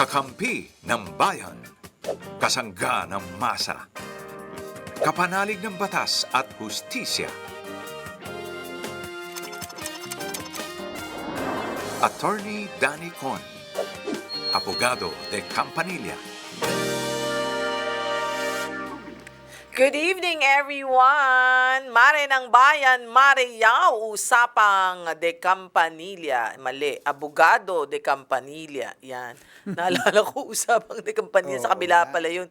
Kakampi ng bayan. Kasangga ng masa. Kapanalig ng batas at hustisya. Attorney Danny Con. Abogado de Campanilla. Good evening, everyone! Mare ng Bayan, Mare Yao, usapang de Campanilla. Mali, abogado de Campanilla. Yan. Naalala ko usapang de Campanilla. sa Oo kabila nga. pala yun.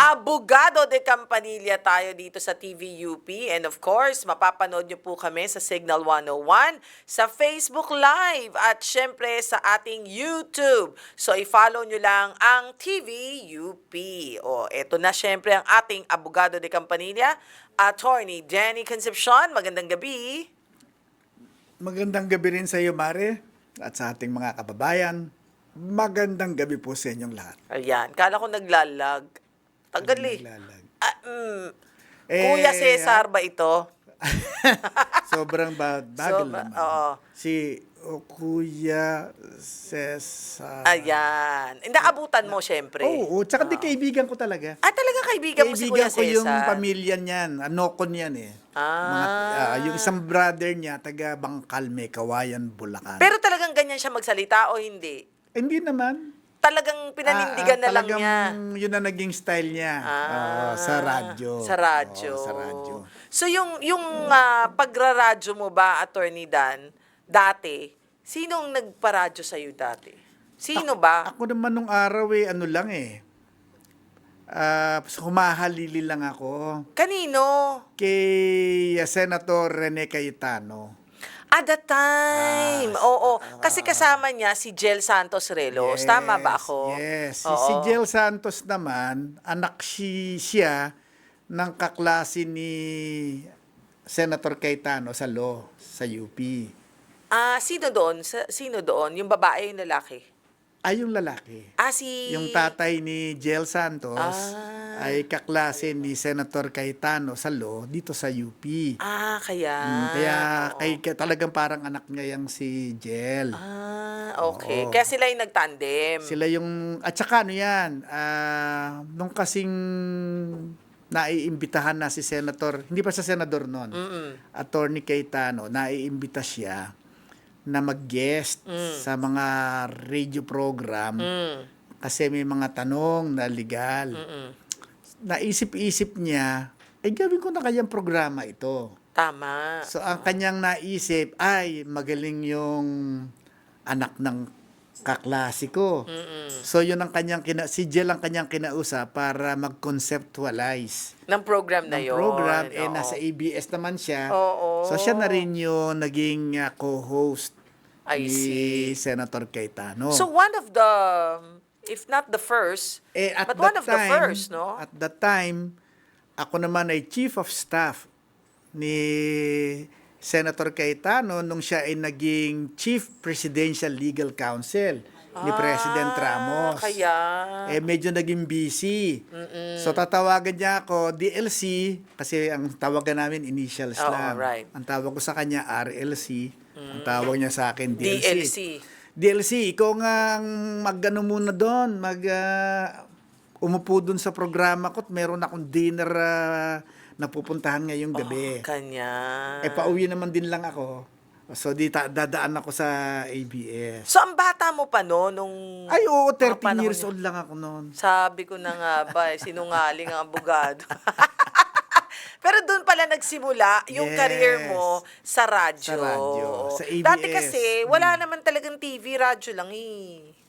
Abogado de Campanilla tayo dito sa TVUP. And of course, mapapanood nyo po kami sa Signal 101, sa Facebook Live, at syempre sa ating YouTube. So, i-follow nyo lang ang TVUP. O, eto na syempre ang ating abogado de Campanilla, Attorney Danny Concepcion. Magandang gabi. Magandang gabi rin sa iyo, Mare, at sa ating mga kababayan. Magandang gabi po sa inyong lahat. Ayan, kala ko naglalag. Tagal eh. Naglalag. Ah, mm, Eh, Kuya Cesar ba ito? Sobrang ba bagal Sobra- naman. oo. Si o, Kuya Cesar. Ayan. Naabutan mo, syempre. Oo, tsaka di kaibigan ko talaga. Ah, talaga kaibigan mo si Kuya Kaibigan ko yung pamilya niyan. Anokon yan eh. Ah. Mga, ah, yung isang brother niya, taga Bangkalme, Kawayan, Bulacan. Pero talagang ganyan siya magsalita o hindi? Hindi naman. Talagang pinanindigan Ah, na lang talagang niya. Yun na naging style niya. Ah, Oo, sa radyo. Sa radyo. Oo, sa radyo. So yung yung ah, pagraradyo mo ba, Attorney Dan, dati, sinong nagparadyo sa dati? Sino ba? Ako naman nung araw eh, ano lang eh. Ah, humahalili lang ako Kanino? kay ah, Senator Rene Cayetano. At the time. Ah, Oo. Kasi kasama niya si Jel Santos Relos. Tama ba ako? Yes. Si, Oo. si Jel Santos naman, anak si, siya ng kaklase ni Senator Cayetano sa law, sa UP. Ah, sino doon? Sa, sino doon? Yung babae, yung lalaki? Ay, yung lalaki. Ah, si... Yung tatay ni Jel Santos Ah. ay kaklase ni Senator Cayetano sa law dito sa UP. Ah, kaya. Mm, kaya Oo. kay, kaya talagang parang anak niya yung si Jel. Ah, okay. Oo. Kaya sila yung nagtandem. Sila yung at saka ano yan, ah, nung kasing naiimbitahan na si Senator, hindi pa sa senador noon, Mm-mm. Attorney Cayetano, naiimbita siya na mag-guest sa mga radio program Mm. kasi may mga tanong na legal. Mm-mm. Naisip-isip niya, eh gawin ko na kayang programa ito. Tama. So ang kanyang naisip ay magaling yung anak ng kaklase ko. Mm-mm. So yun ang kanyang kina si Jel ang kanyang kinausap para mag-conceptualize Ng program na ng yun. program eh Oo. nasa ABS naman siya. Oo. So siya na rin yung naging uh, co-host I ni see. Senator Cayetano. So one of the, if not the first, eh, at but that one of the time, first, no? At that time, ako naman ay chief of staff ni Senator Cayetano nung siya ay naging Chief Presidential Legal Counsel ni President Ah, Ramos. Kaya. Eh medyo naging busy. So tatawagan niya ako DLC kasi ang tawagan namin initials Oo, lang. right. Ang tawag ko sa kanya RLC. Ang tawag niya sa akin DLC. DLC. DLC, ikaw nga ang mag-ano muna doon, mag ah, umupo doon sa programa ko at meron akong dinner ah, na pupuntahan ngayong gabi. Oh, kanya. eh pauwi naman din lang ako. So di ta- dadaan ako sa ABS. So ang bata mo pa no, nung... Ay oo, mga 13 panahon years niya. old lang ako noon. Sabi ko na nga ba, eh, sinungaling ang abogado. Pero doon pala nagsimula yung Yes. career mo sa radyo. Sa radyo, sa ABS. Dati kasi, wala naman talagang TV, radyo lang eh.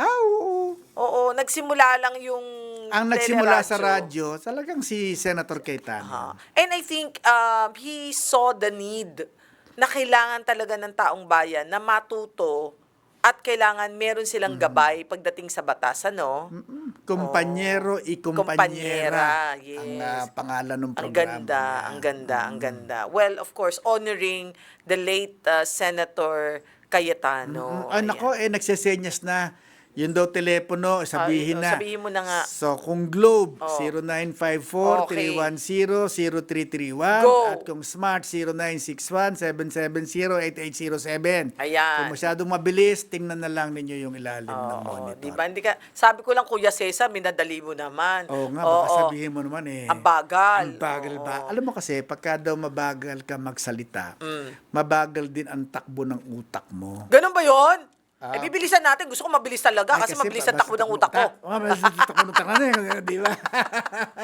Ah, oo. Oo, nagsimula lang yung Ang nagsimula sa radyo, talagang si Senator. Cayetano. And I think um, he saw the need na kailangan talaga ng taong bayan na matuto at kailangan meron silang Mm. gabay pagdating sa batas, ano? Mm, Kumpanyero y Kumpanyera, kumpanyera. yes. Ang ah, pangalan ng Ang programa. ganda, niya. ang ganda, ang ganda. Well, of course, honoring the late uh, Senator Cayetano. Mm, ah, nako, eh, nagsesenyas na Yun daw telepono, sabihin Ah, na. sabihin mo na nga. So, kung Globe, Oh. 0954-310-0331. Go. At kung Smart, 0961-770-8807. Ayan. Kung masyadong mabilis, tingnan na lang ninyo yung ilalim ng Oo, monitor. di ba? Hindi ka, sabi ko lang, Kuya Cesar, minadali mo naman. Oo nga, baka Oo. sabihin mo naman eh. Ang bagal. Ang bagal ba? Oo. Alam mo kasi, pagka daw mabagal ka magsalita, Mm. mabagal din ang takbo ng utak mo. Ganun ba yun? Ah. eh, bibilisan natin. Gusto ko mabilis talaga Ay, kasi, mabilis ang takbo ng utak ko. Oh, mabilis ang takbo ng utak na eh, di ba?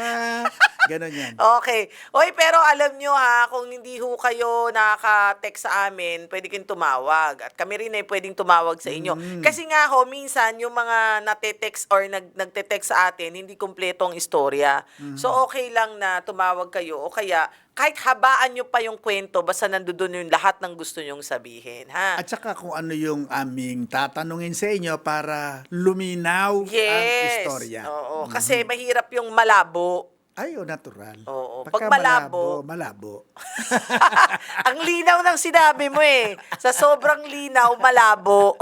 Ganon yan. Okay. Oy, pero alam nyo ha, kung hindi ho kayo nakaka-text sa amin, pwede kayong tumawag. At kami rin ay pwedeng tumawag sa inyo. Mm. Kasi nga ho, minsan yung mga nate-text or nag nagte-text sa atin, hindi kumpleto ang istorya. Mm. So okay lang na tumawag kayo o kaya kahit habaan nyo pa yung kwento, basta nandoon yung lahat ng gusto nyong sabihin, ha? At saka kung ano yung aming tatanungin sa inyo para luminaw ang yes. istorya. Oo, kasi mahirap yung malabo. Ay, oh, natural. Oo, Pagka pag malabo- malabo. Ang linaw ng sinabi mo eh. Sa sobrang linaw, malabo.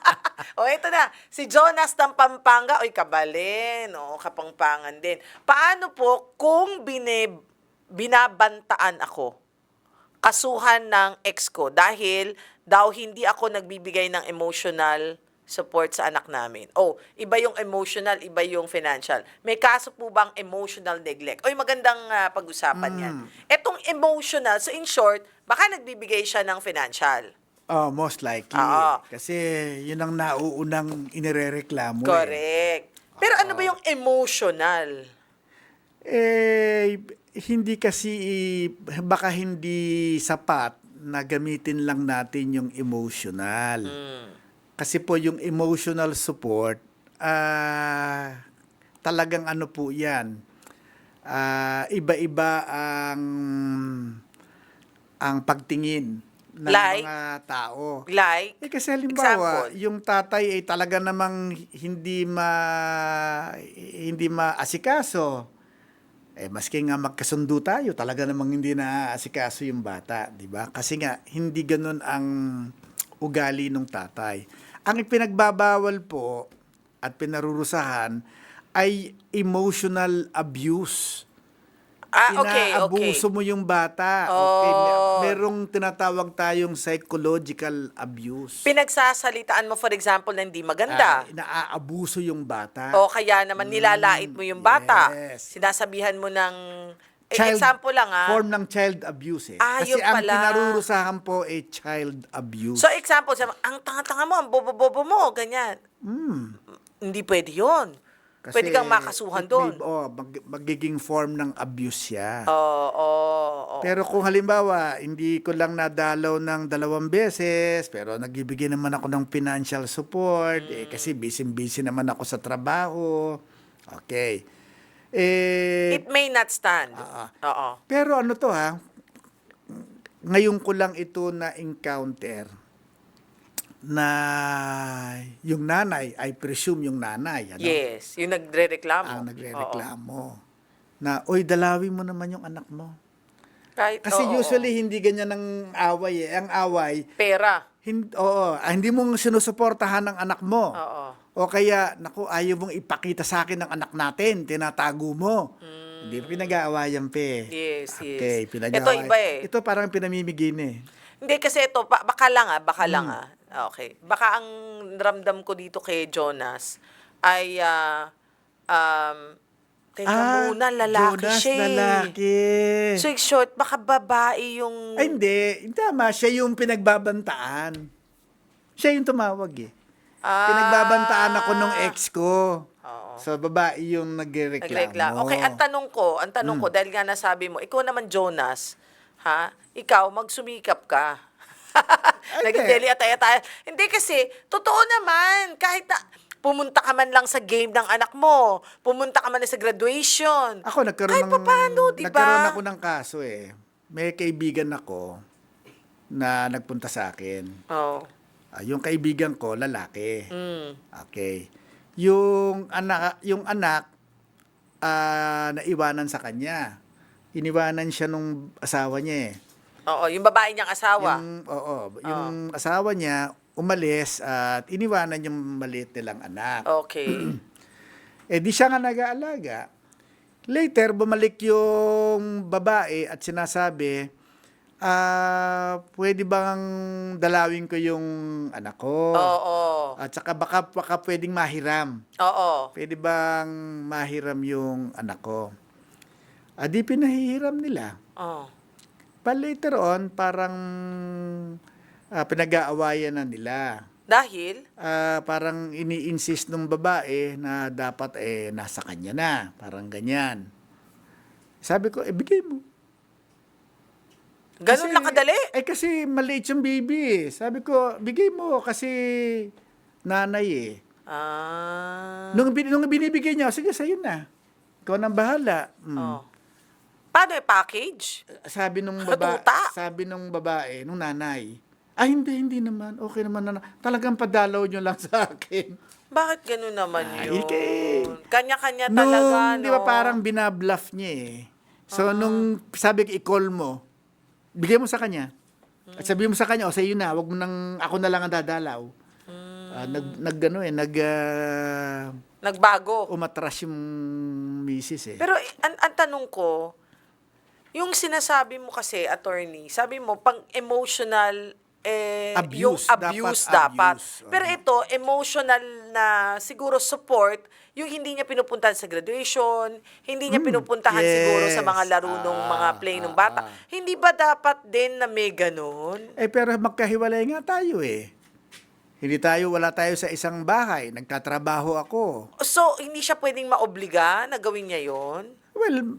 o ito na, si Jonas ng Pampanga, oy kabalin, o kapangpangan din. Paano po kung bine, binabantaan ako? Kasuhan ng ex ko dahil daw hindi ako nagbibigay ng emotional support sa anak namin. Oh, iba yung emotional, iba yung financial. May kaso po bang emotional neglect? Oy, magandang ah, pag-usapan yan. Etong emotional, so in short, baka nagbibigay siya ng financial. Oh, most likely. Oo. Kasi yun ang nauunang inirereklamo. eh. Correct. Pero ano ba yung emotional? Eh, hindi kasi, baka hindi sapat na gamitin lang natin yung emotional. Hmm. Kasi po yung emotional support, ah talagang ano po yan, ah, iba-iba ang ang pagtingin ng Like? mga tao. Like, Eh kasi halimbawa, Example. yung tatay ay talaga namang hindi ma hindi maasikaso. Eh maski nga magkasundo tayo, talaga namang hindi na asikaso yung bata, di ba? Kasi nga hindi ganun ang ugali ng tatay. Ang ipinagbabawal po at pinarurusahan ay emotional abuse. Ah, okay, okay. Inaabuso mo yung bata. Oh. Okay, merong tinatawag tayong psychological abuse. Pinagsasalitaan mo, for example, na hindi maganda. Ah, naaabuso yung bata. O kaya naman nilalait mo yung bata. Mm, yes. Sinasabihan mo ng... eh, Child- example lang ah. Form ng child abuse eh. Ah, Kasi ang pala. pinarurusahan po ay child abuse. So example, ang tanga-tanga mo, ang bobo-bobo mo, ganyan. Hmm. Hindi pwede yun. Kasi pwede kang makasuhan doon. Oh, mag- magiging form ng abuse siya. Oo, oo, oo. Pero kung halimbawa, hindi ko lang nadalaw ng dalawang beses, pero nagbibigay naman ako ng financial support, eh, Mm. kasi busy-busy naman ako sa trabaho. Okay. Eh, It may not stand. Ah, Oo. Pero ano to ha, ngayon ko lang ito na-encounter na yung nanay, I presume yung nanay, ano? Yes, yung nagre-reklamo. Ang nagre-reklamo. Oo. Na, oy, dalawin mo naman yung anak mo. Kahit, Kasi oo, usually hindi ganyan ang away eh. Ang away. Pera. hindi, oo, ah, hindi mo sinusuportahan ng anak mo. Oo. O kaya, naku, ayaw mong ipakita sa akin ng anak natin, tinatago mo. Hindi pinag-aawayan pa eh. Yes, yes. Okay, Ito iba eh. Ito parang pinamimigin eh. Hindi kasi ito, ba- baka lang ah, baka lang Hmm. ah. Okay. Baka ang ramdam ko dito kay Jonas ay ah, um, teka muna, lalaki Ah, Jonas, siya eh. lalaki. So, in short, baka babae yung... Ay, hindi. Tama, siya yung pinagbabantaan. Siya yung tumawag eh. Ah. Pinagbabantaan ako nung ex ko. Oo. So, babae yung nagreklamo. Okay, ang tanong ko, ang tanong ko, Hmm. dahil nga nasabi mo, ikaw naman, Jonas, ha? Ikaw, magsumikap ka. Ay, Nagdeli atay atay. Hindi kasi, totoo naman, kahit na, pumunta ka man lang sa game ng anak mo, pumunta ka man lang sa graduation. Ako nagkaroon Kahit ng papaano, di ba? Nagkaroon ako ng kaso eh. May kaibigan ako na nagpunta sa akin. Oh. Ah, yung kaibigan ko lalaki. Mm. Okay. Yung anak yung anak ah naiwanan sa kanya. Iniwanan siya nung asawa niya eh. Oo, yung babae niyang asawa. Yung oo, yung asawa niya umalis at iniwanan yung maliit nilang anak. Okay. Eh di siya nga nag-aalaga. Later, bumalik yung babae at sinasabi, ah, pwede bang dalawin ko yung anak ko? Oo. At saka baka, baka pwedeng mahiram. Oo. Pwede bang mahiram yung anak ko? Ah, di pinahihiram nila. Oh. But later on, parang ah, pinag-aawayan na nila. Dahil? Ah, parang ini-insist nung babae na dapat eh nasa kanya na, parang ganyan. Sabi ko, eh bigay mo. Ganun Kasi- lang kadali? Eh kasi maliit yung baby. Sabi ko, bigay mo kasi nanay eh. Ah. Nung, nung binibigay niya, sige sa'yo na. Ikaw nang bahala. Mm. Oh. Paano yung package? Sabi nung babae, Tuta. sabi nung babae, nung nanay, ah hindi, hindi naman. Okay naman na. Talagang padalaw nyo lang sa akin. Bakit ganun naman Ay, yun? kay- Kanya-kanya Nung, talaga, no? di ba parang binabluff niya eh. Ah. So, nung sabi ko, i-call mo, bigay mo sa kanya. At sabi mo sa kanya, o sa'yo na, wag mo nang, ako na lang ang dadalaw. Hmm. Ah, nag, nag, ano eh, nag, ah, Nagbago. umatras yung misis eh. Pero eh, ang, ang tanong ko, yung sinasabi mo kasi, attorney, sabi mo, pang emotional, eh, Abuse. yung abuse Dapat dapat. abuse. Pero Oo. ito, emotional na siguro support, yung hindi niya pinupuntahan sa graduation, hindi niya pinupuntahan siguro sa mga yes. laro ng mga Ah, play ng ah, bata. ah. Hindi ba dapat din na may ganun? Eh, pero magkahiwalay nga tayo eh. Hindi tayo, wala tayo sa isang bahay. Nagtatrabaho ako. So, hindi siya pwedeng maobliga na gawin niya yon? Well,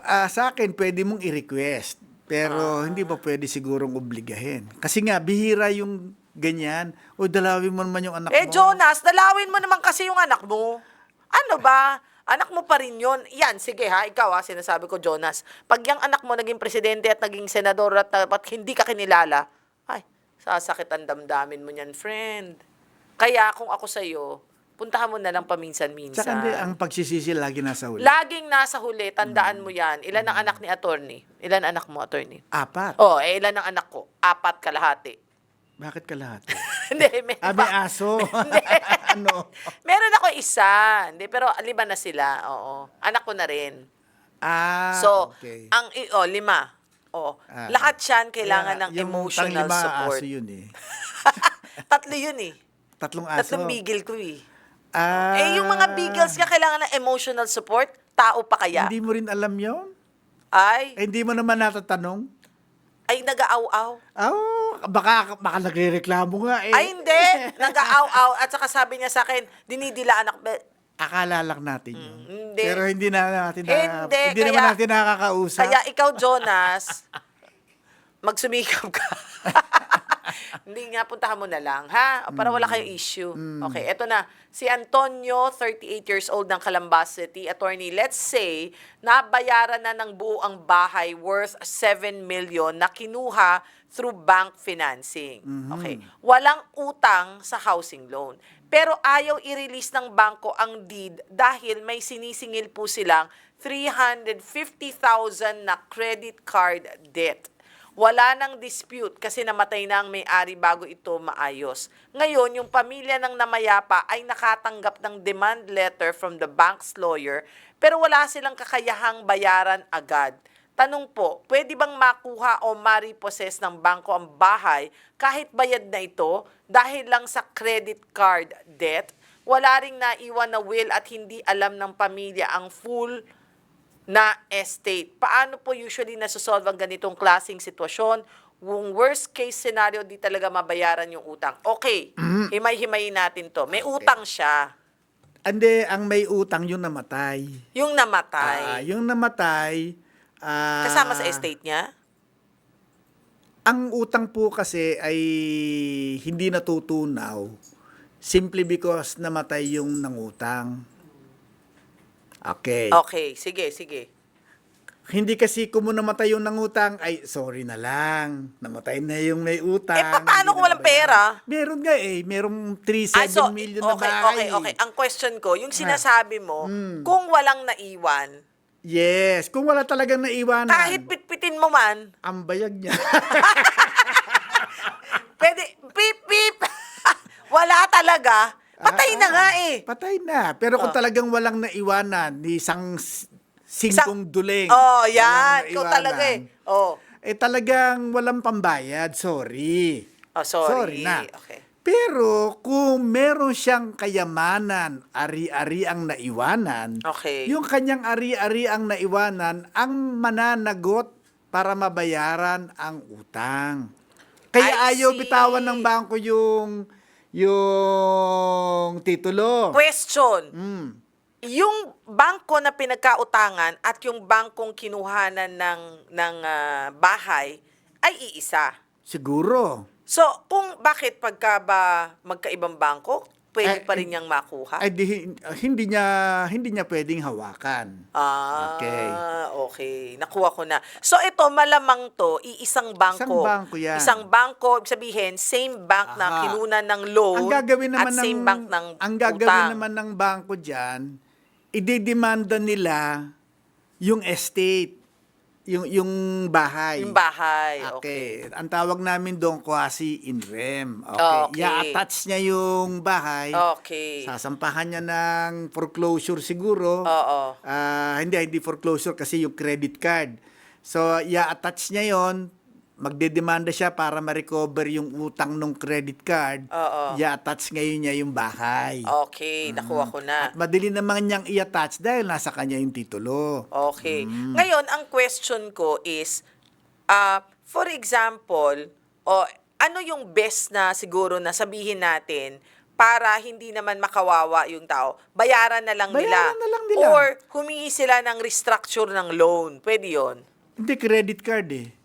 ah, sa akin, pwede mong i-request. Pero Ah. hindi pa pwede sigurong obligahin. Kasi nga, bihira yung ganyan. O, dalawin mo naman yung anak Eh, mo. Jonas, dalawin mo naman kasi yung anak mo. Ano ba? Anak mo pa rin yun. Yan, sige ha, ikaw ha, sinasabi ko, Jonas. Pag yung anak mo naging presidente at naging senador at dapat hindi ka kinilala, ay, sasakit ang damdamin mo niyan, friend. Kaya kung ako sa'yo, puntahan mo na lang Tsaka paminsan-minsan. hindi, ang pagsisisi lagi nasa huli. Laging nasa huli, tandaan mo yan. Ilan ang anak ni attorney? Ilan anak mo, attorney? Apat. Oh, eh, ilan ang anak ko? Apat kalahati. Bakit ka lahat? Hindi, may ah, may aso. Ano? Meron ako isa. Hindi, pero lima na sila. Oo. Anak ko na rin. Ah, so, okay. ang i- oh, lima. Oh, Ah. lahat 'yan kailangan Kaya ng yung emotional panglima, support. aso yun eh. Tatlo 'yun eh. Tatlong aso. Tatlong bigil ko eh. Ah, Eh yung mga beagles nga kailangan ng emotional support, tao pa kaya? Hindi mo rin alam yon? Ay, Eh, hindi mo naman natatanong? ay nag-aaw-aw. Oh, baka, baka nagre-reklamo nga eh. Ay hindi, nag-aaw-aw at saka sabi niya sa akin, dinidila anak Be- Akala lang natin yun. Mm, hindi. Pero hindi na natin na, Hindi, hindi naman kaya- natin nakakausap. Kaya ikaw, Jonas, magsumikap ka. Hindi nga, puntahan mo na lang, ha? Para wala kayong issue. Okay, eto na. Si Antonio, 38 years old ng Calambas City. Attorney, let's say, nabayaran na ng buo ang bahay worth 7 million na kinuha through bank financing. Okay. Walang utang sa housing loan. Pero ayaw i-release ng bangko ang deed dahil may sinisingil po silang 350,000 na credit card debt. Wala nang dispute kasi namatay na ang may-ari bago ito maayos. Ngayon, yung pamilya ng namayapa ay nakatanggap ng demand letter from the bank's lawyer pero wala silang kakayahang bayaran agad. Tanong po, pwede bang makuha o maripossess ng bangko ang bahay kahit bayad na ito dahil lang sa credit card debt? Wala ring naiwan na will at hindi alam ng pamilya ang full na estate. Paano po usually nasosolve ang ganitong klaseng sitwasyon? Kung worst case scenario, di talaga mabayaran yung utang. Okay, himay-himayin natin to. May utang siya. Hindi, ang may utang yung namatay. Yung namatay. yung namatay, ah, Kasama sa estate niya? Ang utang po kasi ay hindi natutunaw simply because namatay yung nangutang. Okay. Okay, sige, sige. Hindi kasi kung namatay yung nangutang, ay sorry na lang. Namatay na yung may utang. Eh, paano kung na walang pera? Meron nga eh. Merong 3, 7 Ah, so, million na okay, bahay. okay, okay. Ang question ko, yung sinasabi mo, Hmm. kung walang naiwan, Yes. Kung wala talagang naiwanan, kahit pitpitin mo man, ang bayag niya. pwede, pip, pip, talaga, patay Ah, na ah, nga eh. Patay na. Pero kung Oh. talagang walang naiwanan, ni isang singkong duling. Oh, walang yan. Ikaw talaga eh. Oh. Eh talagang walang pambayad. Sorry. Oh, sorry. na. Okay. Pero kung meron siyang kayamanan, ari-ari ang naiwanan, Okay. yung kanyang ari-ari ang naiwanan, ang mananagot para mabayaran ang utang. Kaya I ayaw see. bitawan ng bangko yung yung titulo. Question. Mm. Yung bangko na pinagkautangan at yung bangkong kinuhanan ng, ng ah, bahay ay iisa. Siguro. So, kung bakit pagka ba magkaibang bangko, pwede Eh, pa rin niyang makuha? Ay di, hindi niya hindi niya pwedeng hawakan. Ah, Okay. okay. Nakuha ko na. So ito, malamang to, iisang bangko. Isang bangko yan. Isang bangko, ibig sabihin, same bank na Aha. kinunan ng loan ang gagawin naman at ng same bank ng ang gagawin utang. naman ng bangko diyan, ididemanda nila yung estate, yung yung bahay. Yung bahay. Okay. Ang tawag namin doon quasi in rem. Okay. Okay. I-attach niya yung bahay. Okay. Sasampahan niya ng foreclosure siguro. Oo. Ah, hindi, hindi foreclosure kasi yung credit card. So, i-attach niya yon magdedemanda siya para ma-recover yung utang ng credit card. Oo. I-attach ngayon niya yung bahay. Okay, nakuha ko na. At madali naman niyang i-attach dahil nasa kanya yung titulo. Okay. Mm. Ngayon, ang question ko is, ah, for example, o ano yung best na siguro na sabihin natin para hindi naman makawawa yung tao? Bayaran na lang nila. Bayaran na lang nila. Or humingi sila ng restructure ng loan. Pwede yon. Hindi, credit card eh.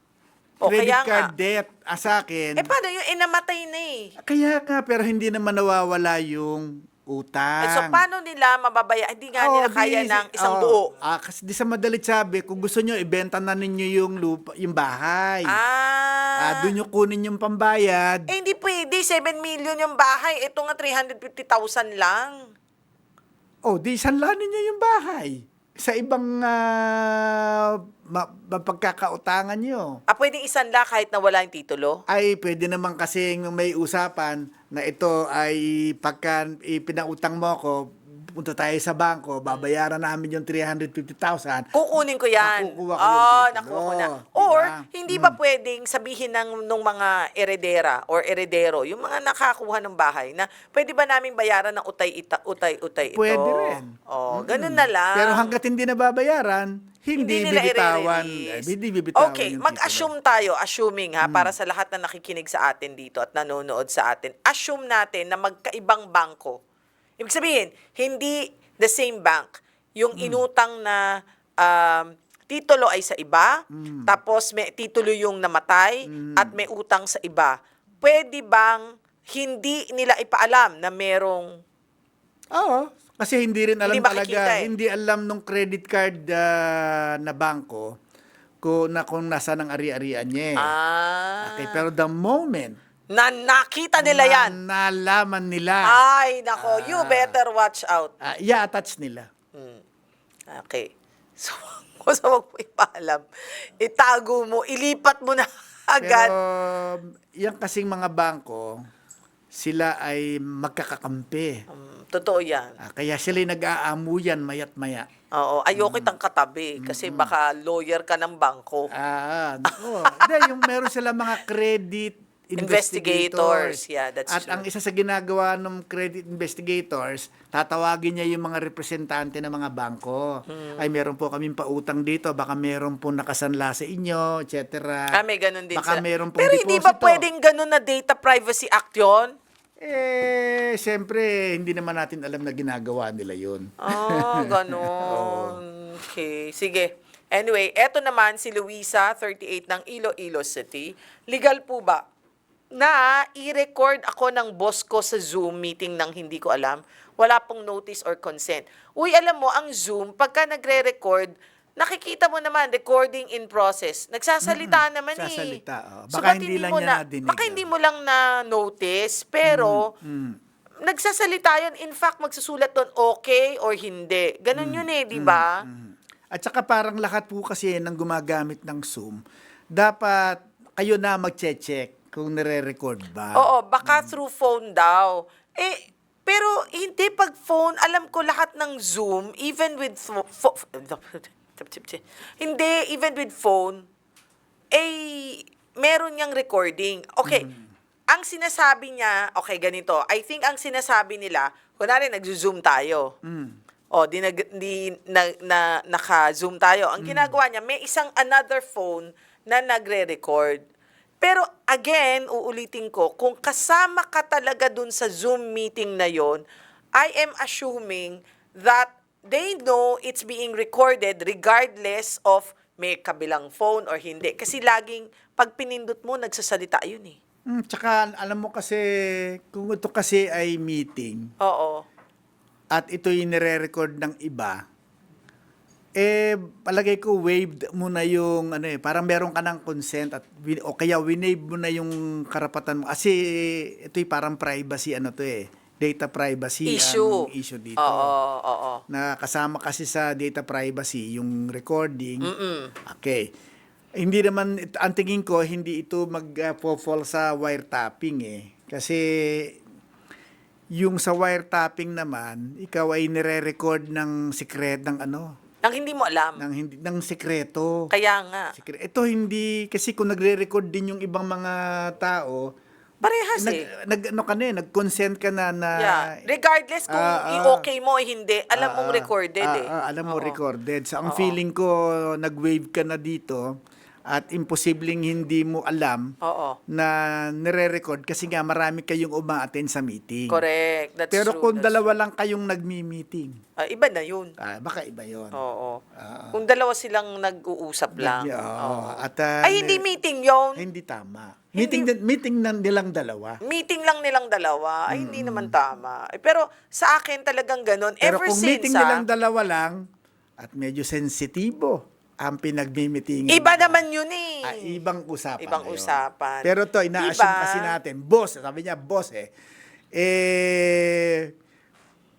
O, credit kaya card nga. debt. Ah, sa akin. Eh, paano yung inamatay na eh? Kaya nga, pero hindi naman nawawala yung utang. Eh, so, paano nila mababaya? Hindi nga nila kaya ng isang oo. buo. Ah, kasi di sa madalit sabi, kung gusto nyo, ibenta na ninyo yung lupa, yung bahay. Ah. Ah, doon nyo kunin yung pambayad. Eh, hindi pwede. 7 million yung bahay. Ito nga 350,000 lang. Oh, di sanlanin nyo yung bahay. Sa ibang ah, ma- mapagkakautangan nyo. Ah, pwedeng isanla kahit na wala yung titulo? Ay, pwede naman kasing may usapan na ito ay pagka ipinautang mo ako, punta tayo sa bangko, babayaran namin yung 350,000. Kukunin ko yan. Ko Ah, yung titulo. nakuha ko na. Diba? Or, hindi ba Hmm. pwedeng sabihin ng nung mga eredera or eredero, yung mga nakakuha ng bahay, na pwede ba naming bayaran ng utay-utay ito? Pwede rin. Oh, Mm-mm. ganun na lang. Pero hanggat hindi nababayaran, hindi, nila bibitawan. eh, Hindi bibitawan Okay, yung mag-assume tayo, assuming Hmm. ha, para sa lahat na nakikinig sa atin dito at nanonood sa atin, assume natin na magkaibang bangko. Ibig sabihin, hindi the same bank. Yung Hmm. inutang na um, titulo ay sa iba, Hmm. tapos may titulo yung namatay, at may utang sa iba. Pwede bang hindi nila ipaalam na merong Oo. Kasi hindi rin alam Hindi talaga, eh. hindi alam nung credit card ah, na bangko kung, na, kung nasa ng ari-arian niya. eh. ah, Okay, pero the moment na nakita nila na yan. nalaman nila, Ay, nako, you Ah. better watch out. ah, i-attach nila. Okay. So, kung sa wag mo ipaalam, itago mo, ilipat mo na agad. Pero yung kasing mga bangko, sila ay magkakakampi. Um, totoo yan. Ah, kaya sila nag-aamuyan mayat maya. Oo, ayoko Mm. kitang katabi kasi baka lawyer ka ng bangko. Ah, oh, hindi, yung meron sila mga credit Investigators. investigators. Yeah, that's At true. ang isa sa ginagawa ng credit investigators, tatawagin niya yung mga representante ng mga bangko. Hmm. Ay, meron po kaming pautang dito, baka meron po nakasanla sa inyo, etc. Ah, may ganun din Baka sila. meron pong Pero hindi ba deposito. pwedeng ganun na Data Privacy Act yon? Eh, siyempre, hindi naman natin alam na ginagawa nila yun. Ah, ganun. Okay, sige. Anyway, eto naman si Luisa, 38 ng Iloilo City. Legal po ba na i-record ako ng boss ko sa Zoom meeting ng hindi ko alam? Wala pong notice or consent. Uy, alam mo, ang Zoom, pagka nagre-record, nakikita mo naman, recording in process. Nagsasalita naman eh. Sasalita, oh. So, Baka ba't hindi lang mo niya na, nadinig, Baka hindi oh. mo lang na-notice, pero Mm. nagsasalita yun. In fact, magsusulat doon okay or hindi. Ganun yun eh, di ba? At saka parang lahat po kasi ng gumagamit ng Zoom, dapat kayo na magche-check kung nire-record ba. Oo, baka through phone daw. Eh, pero hindi pag phone, alam ko lahat ng Zoom, even with pho- pho- hindi, even with phone, eh, meron niyang recording. Okay, ang sinasabi niya, okay, ganito, I think ang sinasabi nila, kunwari nag-zoom tayo. O, di, nag, di na, na, naka-zoom tayo. Ang ginagawa niya, may isang another phone na nagre-record. Pero again, uulitin ko, kung kasama ka talaga dun sa Zoom meeting na yon, I am assuming that they know it's being recorded regardless of may kabilang phone or hindi. Kasi laging, pag pinindot mo, nagsasalita yun eh. Mm, tsaka alam mo kasi, kung ito kasi ay meeting, Oo. at ito'y nire-record ng iba, eh, palagay ko, waived mo na yung, ano eh, parang meron ka ng consent at, o kaya winave mo na yung karapatan mo. Kasi, ito'y parang privacy, ano to eh, data privacy Issue. ang issue dito. Oo, oo. Na kasama kasi sa data privacy, yung recording. Mm-mm. Okay. Hindi naman, ang tingin ko, hindi ito mag-fall sa wiretapping eh. Kasi, yung sa wiretapping naman, ikaw ay nire-record ng secret ng ano, Nang hindi mo alam. ng hindi ng sekreto. Kaya nga. Sekre- Ito hindi kasi kung nagre-record din yung ibang mga tao, Parehas nag, eh. nag ano ka na eh, nag-consent ka na na Yeah. Regardless kung Ah, ah. i-okay mo o hindi, alam mong Ah, recorded ah, eh. ah, alam mo Oo. recorded. So ang feeling ko nag-wave ka na dito at imposibleng hindi mo alam Oo. na nire-record kasi nga marami kayong uma-attend sa meeting. Correct. That's Pero true. kung That's dalawa true. lang kayong nagmi-meeting, Ah, iba na yun. ah, baka iba 'yon. Oo. Ah. Kung dalawa silang nag-uusap lang. Oo. Oo. At, ah, Ay, hindi meeting yun. Hindi tama. Meeting din- meeting na nilang dalawa. Meeting lang nilang dalawa. Ay, hindi naman tama. Eh, Pero sa akin talagang ganun. Pero Ever kung since, meeting ah, nilang dalawa lang at medyo sensitibo ang pinagmi-meeting. iba naman yun eh. Ah, ibang usapan. Ibang yun. usapan. Pero to, ina-assume Iba. kasi natin, boss, sabi niya, boss eh, eh,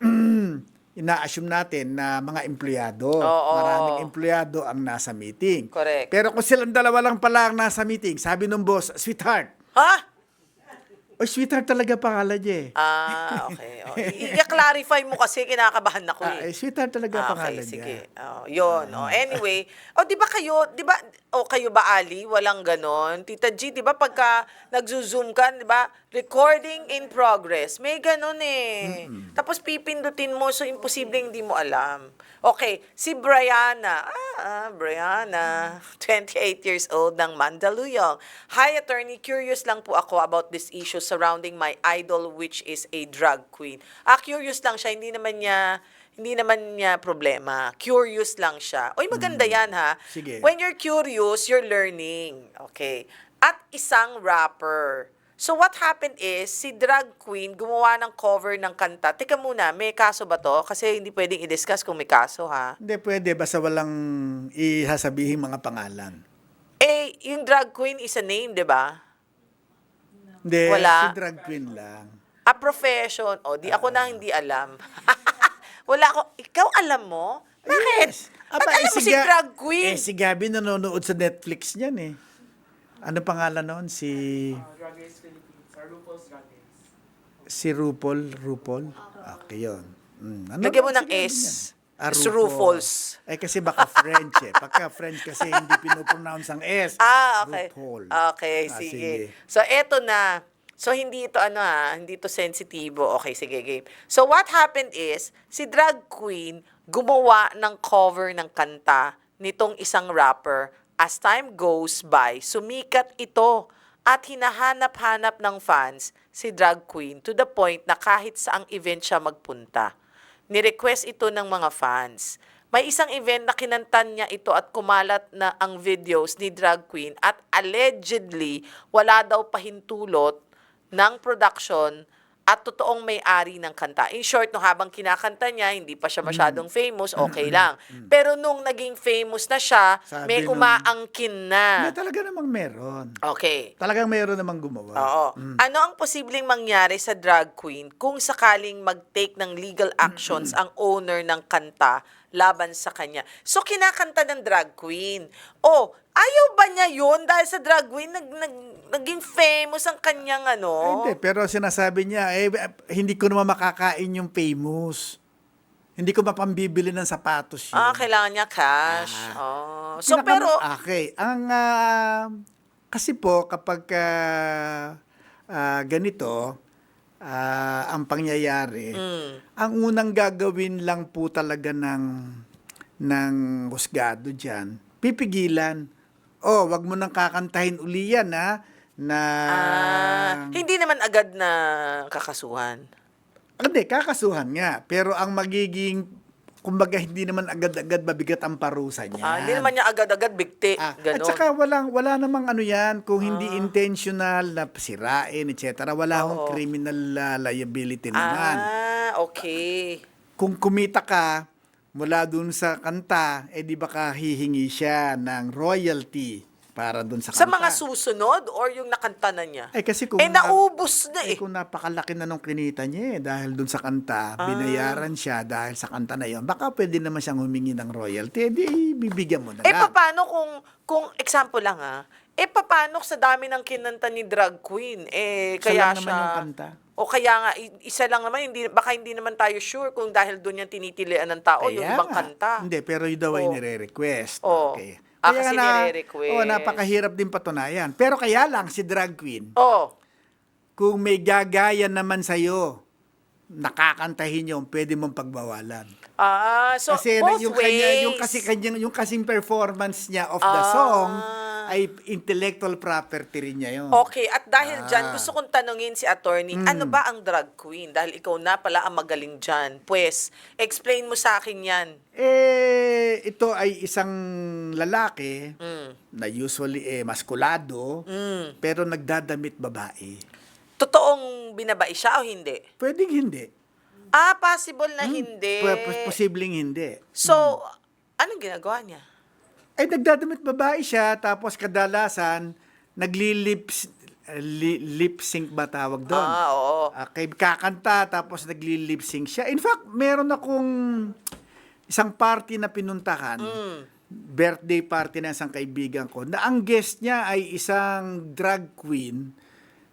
ina-assume natin na mga empleyado, Oo. maraming empleyado ang nasa meeting. Correct. Pero kung silang dalawa lang pala ang nasa meeting, sabi ng boss, sweetheart, Ha? O sweetheart talaga pangalan niya eh. Ah, okay. O, i- I-clarify mo kasi kinakabahan ako Ah, eh. eh, sweetheart talaga Ah, pangalan okay, niya. sige. Oh, yun. Oh, anyway, oh, 'di ba kayo, 'di ba o kayo ba Ali, walang ganon? Tita G, 'di ba pagka nagzo-zoom ka, 'di ba? Recording in progress. May ganon eh. Tapos pipindutin mo so imposible hindi mo alam. Okay, si Brianna. Ah, ah, Brianna, 28 years old ng Mandaluyong. Hi attorney, curious lang po ako about this issue surrounding my idol which is a drag queen. Ah, curious lang siya, hindi naman niya hindi naman niya problema. Curious lang siya. Oy, maganda yan ha. Sige. When you're curious, you're learning. Okay. At isang rapper. So what happened is, si drag queen gumawa ng cover ng kanta. Teka muna, may kaso ba to? Kasi hindi pwedeng i-discuss kung may kaso ha. Hindi pwede, basta walang ihasabihin mga pangalan. Eh, yung drag queen is a name, di ba? Hindi, Wala. si drag queen lang. A profession. O, di ako na hindi alam. Wala ako. Ikaw alam mo? Bakit? Yes. Ba't Aba, alam eh, mo si Ga- drag queen? Eh, si Gabi nanonood sa Netflix niyan eh. Ano pangalan noon? Si Drag Race Philippines, or RuPaul's Drag Race. si RuPaul, RuPaul. Okay, yun. Mm, ano Lagyan mo ng S. Ah, RuPaul. Ruffles. Eh kasi baka French eh. Pagka French kasi hindi pinopronounce ang S. Ah, okay. RuPaul. Okay, Ah, sige. So, eto na. So, hindi ito ano ha, hindi ito sensitibo. Okay, sige, game. So, what happened is, si drag queen gumawa ng cover ng kanta nitong isang rapper. As time goes by, sumikat ito at hinahanap-hanap ng fans si drag queen to the point na kahit saang event siya magpunta. Ni-request ito ng mga fans. May isang event na kinantan niya ito at kumalat na ang videos ni drag queen at allegedly wala daw pahintulot ng production at totoong may-ari ng kanta. In short, no, habang kinakanta niya, hindi pa siya masyadong famous, okay lang. Pero nung naging famous na siya, Sabi may nung- umaangkin na. Hindi, talaga namang meron. Okay. Talagang meron namang gumawa. Oo. Ano ang posibleng mangyari sa drag queen kung sakaling mag-take ng legal actions ang owner ng kanta laban sa kanya? So, kinakanta ng drag queen. Oh, Ayaw ba niya yun dahil sa drag queen? Nag, nag, naging famous ang kanyang Ay, ano? hindi, pero sinasabi niya, eh, hindi ko naman makakain yung famous. Hindi ko mapambibili ng sapatos yun. Ah, kailangan niya cash. Oh. So, Pinaka- pero, Okay. Ang, ah, kasi po, kapag ah, ah, ganito, ah, ang pangyayari, mm, ang unang gagawin lang po talaga ng, ng husgado dyan, pipigilan. Oh, wag mo nang kakantahin uli yan, ha? Na... ah, hindi naman agad na kakasuhan. Hindi, kakasuhan nga. Pero ang magiging, kumbaga, hindi naman agad-agad mabigat ang parusa niya. Ah, hindi naman niya agad-agad bigti. Ah, ganon. at saka walang, wala namang ano yan, kung hindi Ah. intentional na sirain, etc. Wala akong Oo. criminal ah, liability naman. ah, okay. Kung kumita ka mula dun sa kanta, eh di baka hihingi siya ng royalty para dun sa kanta. Sa mga susunod or yung nakanta na niya? Eh kasi kung eh, naubos na eh, eh. kung napakalaki na nung kinita niya eh, dahil dun sa kanta, Ah. binayaran siya dahil sa kanta na yon. Baka pwede naman siyang humingi ng royalty, eh, di bibigyan mo na Eh, lang. paano kung, kung example lang ah, eh, paano sa dami ng kinanta ni drag queen? Eh, Isa kaya lang siya... naman yung kanta. O kaya nga, i- isa lang naman, hindi, baka hindi naman tayo sure kung dahil doon yung tinitilian ng tao, yung Kaya ibang nga. kanta. Hindi, pero yun daw ay Oh. nire-request. Oh. Okay. Ah, Kaya kasi na, nire-request. Oh, napakahirap din patunayan. Pero kaya lang, si drag queen, Oh, kung may gagaya naman sa'yo, nakakantahin yun, pwede mong pagbawalan. ah, so kasi both yung ways. kanya, yung kasi kanyang yung kasing performance niya of the Ah. song ay intellectual property rin niya yun. Okay, at dahil dyan, Ah. Hmm. gusto kong tanungin si attorney, ano ba ang drag queen? Dahil ikaw na pala ang magaling dyan. Pues, explain mo sa akin yan. Eh, ito ay isang lalaki Mm. na usually eh maskulado, Mm. pero nagdadamit babae. Totoong binabai siya o hindi? Pwedeng hindi. Ah, possible na hindi. Pw- pos- posibleng hindi. So, anong ginagawa niya? Ay, nagdadamit babae siya, tapos kadalasan, nagli-lip li, lip sync ba tawag doon? Ah, oo. Okay, kakanta, tapos nagli-lip sync siya. In fact, meron akong isang party na pinuntahan, Mm. birthday party ng isang kaibigan ko, na ang guest niya ay isang drag queen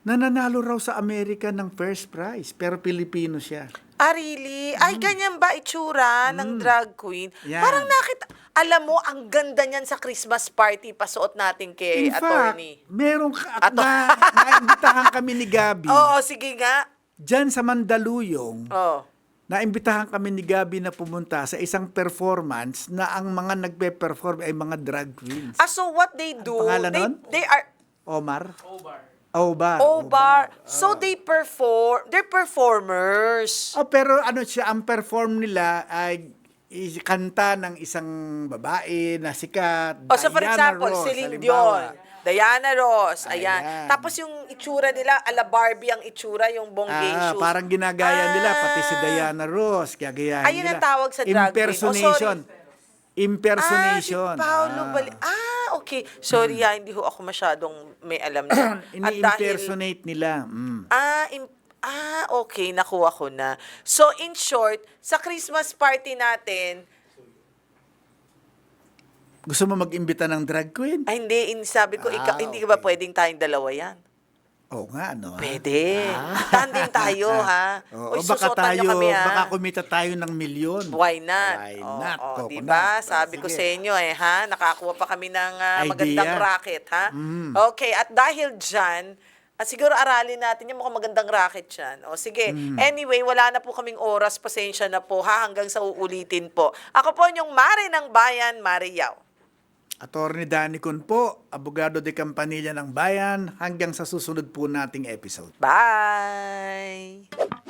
na nanalo raw sa Amerika ng first prize, pero Pilipino siya. Ah, really? Ay, ganyan ba itsura ng drag queen? Mm. Yan. Parang nakita, alam mo, ang ganda niyan sa Christmas party pasuot natin kay In fact, attorney. meron ka, Ato- na, naimbitahan kami ni Gabi. Oo, sige nga. Diyan sa Mandaluyong, Oh. naimbitahan kami ni Gabi na pumunta sa isang performance na ang mga nagpe-perform ay mga drag queens. Ah, so what they do, pangalan they, nun? they are, Omar? Obar. Obar. Obar. So they perform, they're performers. Oh, pero ano siya, ang perform nila ay is- kanta ng isang babae na sikat. O so for Diana example, Ross, Celine halimbawa. Dion, Diana Ross, ayan. Ayan. Tapos yung itsura nila, ala Barbie ang itsura, yung Ah, bonggacious. parang ginagaya nila pati si Ah. Diana Ross, gagayahin Ayun nila. ang tawag sa drag queen. Oh, Impersonation. Impersonation. Ah, si Paolo Ah. Bali. Ah, okay. Sorry ah, hindi ho ako masyadong may alam na. Ini-impersonate nila. Mm. ah, im- ah, okay, nakuha ko na. So, in short, sa Christmas party natin, Gusto mo mag-imbita ng drag queen? ay hindi, in, sabi ko, ikaw, Ah, hindi ka ba pwedeng tayong dalawa yan? Oo nga, no? Pwede. Tandem tayo, ha? Oo, Uy, baka susuotan tayo, kami, ha? baka kumita tayo ng milyon. Why not? Why Oo, not? oo, Coconut. di ba? Oh, Sabi ko sige. sa inyo eh, ha? Nakakuha pa kami ng ah, Idea. magandang racket, ha? Mm. Okay, at dahil dyan, at siguro aralin natin yung mukhang magandang racket yan. O sige, Mm. anyway, wala na po kaming oras, pasensya na po, ha? Hanggang sa uulitin po. Ako po yung Mare ng Bayan, Mare Yao. Attorney Danny Kun po, abogado de Campanilla ng Bayan, hanggang sa susunod po nating episode. Bye!